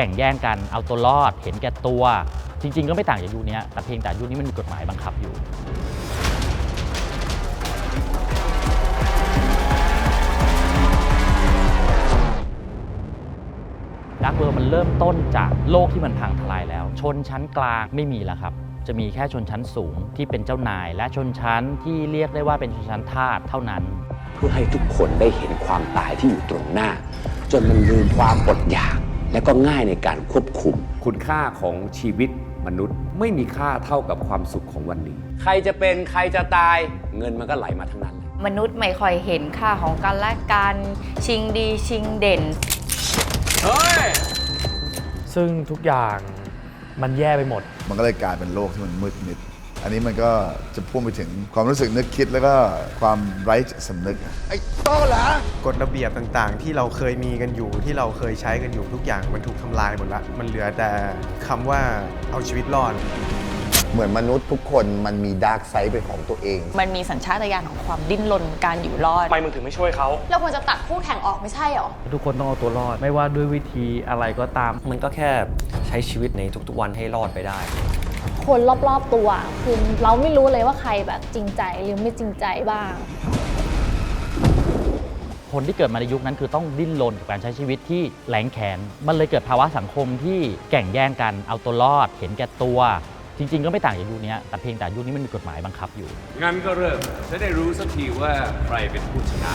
แก่งแย่งกันเอาตัวรอด เห็นแก่ตัว จริง ๆ ก็ไม่ต่างจากยุคนี้แต่เพียงแต่ยุคนี้มันมีกฎหมายบังคับอยู่ดักเวิร์มันเริ่มต้นจากโลกที่มันพังทลายแล้ว ชนชั้นกลางไม่มีแล้วครับ จะมีแค่ชนชั้นสูงที่เป็นเจ้านาย และชนชั้นที่เรียกได้ว่าเป็นชนชั้นทาสเท่านั้น เพื่อให้ทุกคนได้เห็นความตายที่อยู่ตรงหน้า จนมันลืมความอดอยาก และก็ง่ายในการควบคุม คุณค่าของชีวิตมนุษย์ไม่มีค่าเท่ากับความสุขของวันนี้ ใครจะเป็นใครจะตายเงินมันก็ไหลมาทั้งนั้นแหละมนุษย์ไม่ค่อยเห็นค่าของกันและกันชิงดีชิงเด่นซึ่งทุกอย่างมันแย่ไปหมด มันก็เลยกลายเป็นโลกที่มันมืดมิด อันนี้มันก็จะพ่วงไปถึงความรู้สึกนึกคิดแล้วก็ความไร้สำนึกกฎระเบียบต่างๆ ที่เราเคยมีกันอยู่ที่เราเคยใช้กันอยู่ทุกอย่างมันถูกทำลายหมดละ มันเหลือแต่คำว่าเอาชีวิตรอด เหมือนมนุษย์ทุกคนมันมีดาร์กไซด์เป็นของตัวเอง มันมีสัญชาตญาณของความดิ้นรนการอยู่รอด ทำไมมึงถึงไม่ช่วยเขา เราควรจะตัดคู่แข่งออกไม่ใช่หรอ ทุกคนต้องเอาตัวรอด ไม่ว่าด้วยวิธีอะไรก็ตาม มันก็แค่ใช้ชีวิตในทุกๆวันให้รอดไปได้ คนรอบๆตัว คือเราไม่รู้เลยว่าใครแบบจริงใจหรือไม่จริงใจบ้าง คนที่เกิดมาในยุคนั้นคือต้องดิ้นรนกับการใช้ชีวิตที่แหลงแขน มันเลยเกิดภาวะสังคมที่แก่งแย่งกันเอาตัวรอด เห็นแก่ตัว จริง ๆ ก็ไม่ต่างจากยุคนี้แต่เพียงแต่ยุคนี้มันมีกฎหมายบังคับอยู่ งั้นก็เริ่มจะได้รู้สักทีว่าใครเป็นผู้ชนะ